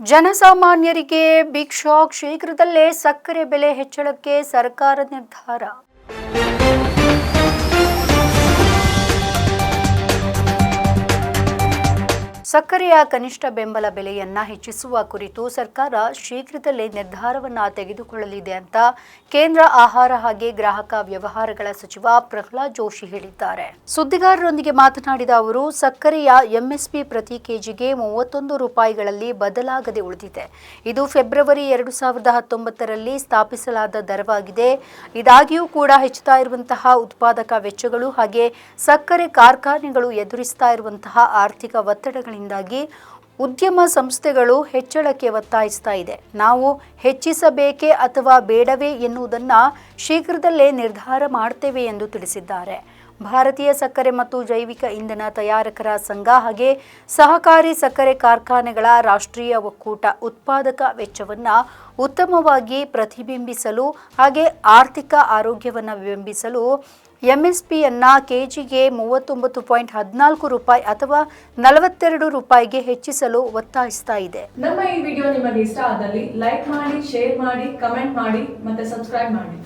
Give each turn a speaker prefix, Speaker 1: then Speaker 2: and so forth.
Speaker 1: ಜನಸಾಮಾನ್ಯರಿಗೆ big shock ಶೀಘ್ರದಲ್ಲೇ ಸಕ್ಕರೆ ಬೆಲೆ ಹೆಚ್ಚಳಕ್ಕೆ ಸರ್ಕಾರ ನಿರ್ಧಾರ. ಸಕ್ಕರೆಯ ಕನಿಷ್ಠ ಬೆಂಬಲ ಬೆಲೆಯನ್ನ ಹೆಚ್ಚಿಸುವ ಕುರಿತು ಸರ್ಕಾರ ಶೀಘ್ರದಲ್ಲೇ ನಿರ್ಧಾರವನ್ನ ತೆಗೆದುಕೊಳ್ಳಲಿದೆ ಅಂತ ಕೇಂದ್ರ ಆಹಾರ ಹಾಗೆ ಗ್ರಾಹಕ ವ್ಯವಹಾರಗಳ ಸಚಿವ ಪ್ರಹ್ಲಾದ್ ಜೋಶಿ ಹೇಳಿದ್ದಾರೆ. ಸುದ್ದಿಗಾರರೊಂದಿಗೆ ಮಾತನಾಡಿದ ಅವರು, ಸಕ್ಕರೆಯ ಎಂಎಸ್ಪಿ ಪ್ರತಿ ಕೆಜಿಗೆ ಮೂವತ್ತೊಂದು ರೂಪಾಯಿಗಳಲ್ಲಿ ಬದಲಾಗದೆ ಉಳಿದಿದೆ. ಇದು ಫೆಬ್ರವರಿ ಎರಡು ಸಾವಿರದ ಹತ್ತೊಂಬತ್ತರಲ್ಲಿ ಸ್ಥಾಪಿಸಲಾದ ದರವಾಗಿದೆ. ಇದಾಗಿಯೂ ಕೂಡ ಹೆಚ್ಚುತ್ತಾ ಇರುವಂತಹ ಉತ್ಪಾದಕ ವೆಚ್ಚಗಳು ಹಾಗೆ ಸಕ್ಕರೆ ಕಾರ್ಖಾನೆಗಳು ಎದುರಿಸ್ತಾ ಇರುವಂತಹ ಆರ್ಥಿಕ ಒತ್ತಡಗಳಿಂದಾಗಿ ಉದ್ಯಮ ಸಂಸ್ಥೆಗಳು ಹೆಚ್ಚಳಕ್ಕೆ ಒತ್ತಾಯಿಸ್ತಾ ಇದೆ. ನಾವು ಹೆಚ್ಚಿಸಬೇಕೇ ಅಥವಾ ಬೇಡವೇ ಎನ್ನುವುದನ್ನು ಶೀಘ್ರದಲ್ಲೇ ನಿರ್ಧಾರ ಮಾಡ್ತೇವೆ ಎಂದು ತಿಳಿಸಿದ್ದಾರೆ. ಭಾರತೀಯ ಸಕ್ಕರೆ ಮತ್ತು ಜೈವಿಕ ಇಂಧನ ತಯಾರಕರ ಸಂಘ ಹಾಗೆ ಸಹಕಾರಿ ಸಕ್ಕರೆ ಕಾರ್ಖಾನೆಗಳ ರಾಷ್ಟ್ರೀಯ ಒಕ್ಕೂಟ ಉತ್ಪಾದಕ ವೆಚ್ಚವನ್ನು ಉತ್ತಮವಾಗಿ ಪ್ರತಿಬಿಂಬಿಸಲು ಹಾಗೆ ಆರ್ಥಿಕ ಆರೋಗ್ಯವನ್ನು ಬಿಂಬಿಸಲು ಎಂಎಸ್ಪಿಯನ್ನು ಕೆ ಜಿಗೆ ಮೂವತ್ತೊಂಬತ್ತು ಪಾಯಿಂಟ್ ಹದಿನಾಲ್ಕು ರೂಪಾಯಿ ಅಥವಾ ನಲವತ್ತೆರಡು ರೂಪಾಯಿಗೆ ಹೆಚ್ಚಿಸಲು ಒತ್ತಾಯಿಸ್ತಾ ಇದೆ.
Speaker 2: ನಮ್ಮ ಈ ವಿಡಿಯೋ ನಿಮಗೆ ಇಷ್ಟ ಆದಲ್ಲಿ ಲೈಕ್ ಮಾಡಿ, ಶೇರ್ ಮಾಡಿ, ಕಮೆಂಟ್ ಮಾಡಿ ಮತ್ತೆ ಸಬ್ಸ್ಕ್ರೈಬ್ ಮಾಡಿ.